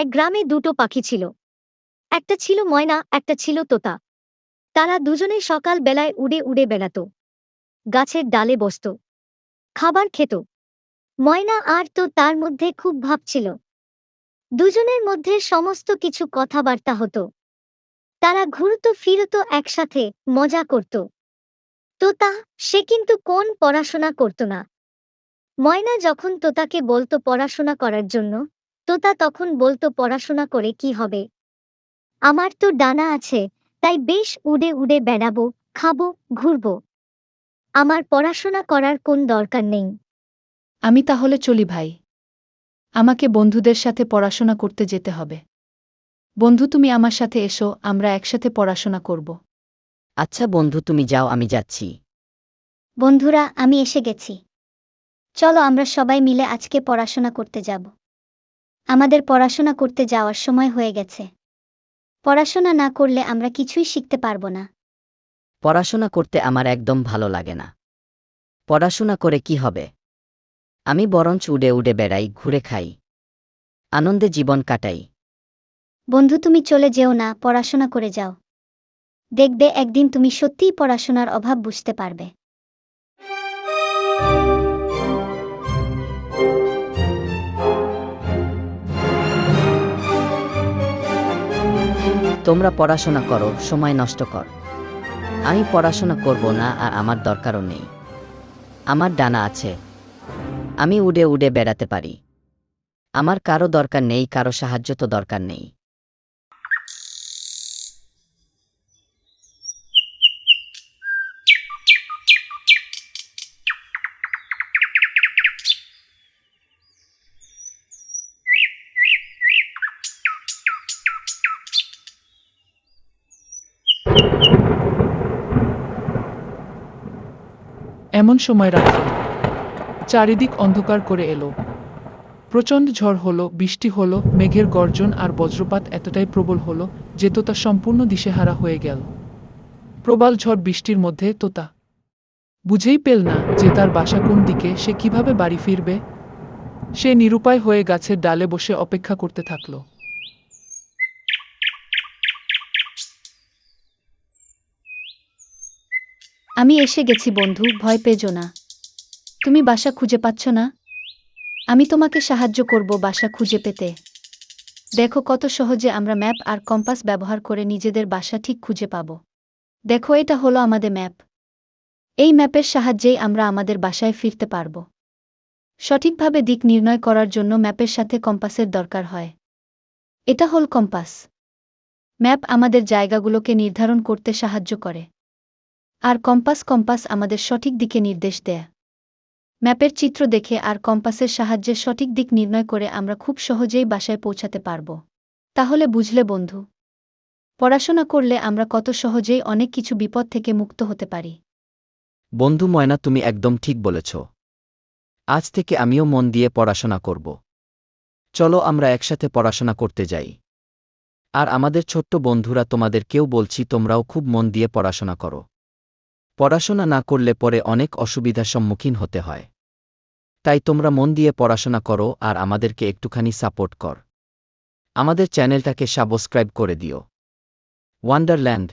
এক গ্রামে দুটো পাখি ছিল। একটা ছিল ময়না, একটা ছিল তোতা। তারা দুজনে সকাল বেলায় উড়ে উড়ে বেড়াত। গাছের ডালে বসত। খাবার খেত। ময়না আর তো তার মধ্যে খুব ভাব ছিল। দুজনের মধ্যে সমস্ত কিছু কথাবার্তা হতো। তারা ঘুরত ফিরত একসাথে মজা করত। তোতা, সে কিন্তু কোন পড়াশোনা করত না। ময়না যখন তোতাকে বলতো পড়াশোনা করার জন্য তোতা তখন বলতো পড়াশোনা করে কি হবে। আমার তো ডানা আছে তাই বেশ উড়ে উড়ে বেড়াবো খাব ঘুরবো। আমার পড়াশোনা করার কোন দরকার নেই। আমি তাহলে চলি ভাই। আমাকে বন্ধুদের সাথে পড়াশোনা করতে যেতে হবে। বন্ধু তুমি আমার সাথে এসো আমরা একসাথে পড়াশোনা করব। আচ্ছা বন্ধু তুমি যাও আমি যাচ্ছি। বন্ধুরা আমি এসে গেছি। চলো আমরা সবাই মিলে আজকে পড়াশোনা করতে যাব। আমাদের পড়াশোনা করতে যাওয়ার সময় হয়ে গেছে। পড়াশোনা না করলে আমরা কিছুই শিখতে পারব না। পড়াশোনা করতে আমার একদম ভালো লাগে না। পড়াশোনা করে কি হবে? আমি বরঞ্চ উড়ে উড়ে বেড়াই ঘুরে খাই। আনন্দে জীবন কাটাই। বন্ধু তুমি চলে যেও না পড়াশোনা করে যাও। দেখবে একদিন তুমি সত্যিই পড়াশোনার অভাব বুঝতে পারবে। তোমরা পড়াশোনা করো, সময় নষ্ট কর। আমি পড়াশোনা করব না আর আমার দরকারও নেই। আমার ডানা আছে। আমি উড়ে উড়ে বেড়াতে পারি। আমার কারও দরকার নেই, কারও সাহায্য তো দরকার নেই। এমন সময় রাত্রি। চারিদিক অন্ধকার করে এলো। প্রচণ্ড ঝড় হলো, বৃষ্টি হলো, মেঘের গর্জন আর বজ্রপাত এতটাই প্রবল হলো যে তোতা সম্পূর্ণ দিশেহারা হয়ে গেল। প্রবল ঝড় বৃষ্টির মধ্যে তোতা। বুঝেই পেল না যে তার বাসা কোন দিকে, সে কীভাবে বাড়ি ফিরবে। সে নিরুপায় হয়ে গাছের ডালে বসে অপেক্ষা করতে থাকল। আমি এসে গেছি, বন্ধু, ভয় পেজো না। তুমি বাসা খুঁজে পাচ্ছ না? আমি তোমাকে সাহায্য করব বাসা খুঁজে পেতে। দেখো কত সহজে আমরা ম্যাপ আর কম্পাস ব্যবহার করে নিজেদের বাসা ঠিক খুঁজে পাব। দেখো, এটা হলো আমাদের ম্যাপ। এই ম্যাপের সাহায্যেই আমরা আমাদের বাসায় ফিরতে পারব। সঠিকভাবে দিক নির্ণয় করার জন্য ম্যাপের সাথে কম্পাসের দরকার হয়। এটা হল কম্পাস। ম্যাপ আমাদের জায়গাগুলোকে নির্ধারণ করতে সাহায্য করে। আর কম্পাস কম্পাস আমাদের সঠিক দিকে নির্দেশ দেয়। ম্যাপের চিত্র দেখে আর কম্পাসের সাহায্যে সঠিক দিক নির্ণয় করে আমরা খুব সহজেই বাসায় পৌঁছাতে পারব। তাহলে বুঝলে বন্ধু, পড়াশোনা করলে আমরা কত সহজেই অনেক কিছু বিপদ থেকে মুক্ত হতে পারি। বন্ধু ময়না, তুমি একদম ঠিক বলেছ। আজ থেকে আমিও মন দিয়ে পড়াশোনা করব। চলো আমরা একসাথে পড়াশোনা করতে যাই। আর আমাদের ছোট্ট বন্ধুরা তোমাদের কেউ বলছি তোমরাও খুব মন দিয়ে পড়াশোনা করো। পড়াশোনা না করলে পরে অনেক অসুবিধার সম্মুখীন হতে হয়। তাই তোমরা মন দিয়ে পড়াশোনা করো আর আমাদেরকে একটুখানি সাপোর্ট কর। আমাদের চ্যানেলটাকে সাবস্ক্রাইব করে দিও। ওয়ান্ডারল্যান্ড